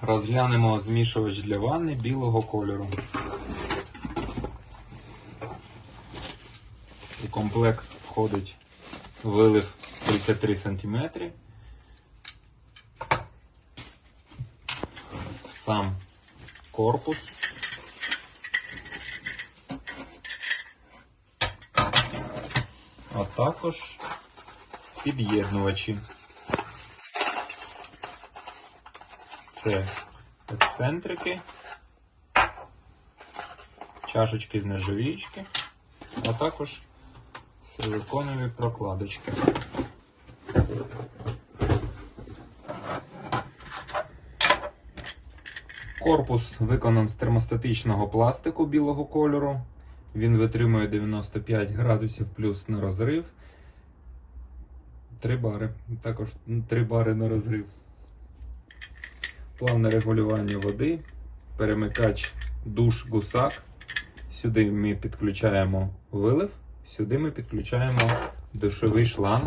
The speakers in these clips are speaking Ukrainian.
Розглянемо змішувач для ванни білого кольору. У комплект входить вилив 33 см. Сам корпус. А також під'єднувачі. Це ексцентрики, чашечки з нержавіючки, а також силиконові прокладочки. Корпус виконаний з термостатичного пластику білого кольору. Він витримує 95 градусів плюс на розрив. 3 бари. Також 3 бари на розрив. Плавне регулювання води, перемикач душ гусак. Сюди ми підключаємо вилив, сюди ми підключаємо душовий шланг.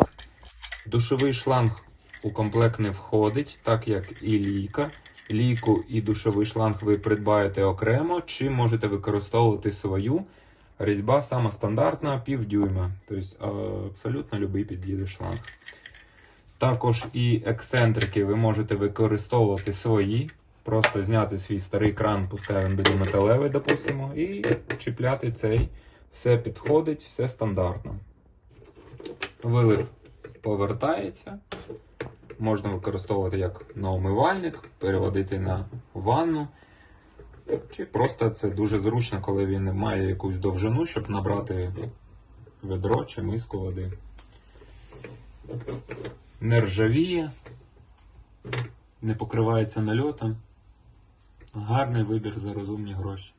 Душовий шланг у комплект не входить, так як і лійка. Лійку і душовий шланг ви придбаєте окремо, чи можете використовувати свою. Різьба сама стандартна, півдюйма. Тобто е, абсолютно любий підійде шланг. Також і ексцентрики ви можете використовувати свої. Просто зняти свій старий кран, пускай він буде металевий, допустимо, і чіпляти цей. Все підходить, все стандартно. Вилив повертається. Можна використовувати як на умивальник, переводити на ванну. Чи просто це дуже зручно, коли він має якусь довжину, щоб набрати ведро чи миску води. Не ржавіє, не покривається нальотом. Гарний вибір за розумні гроші.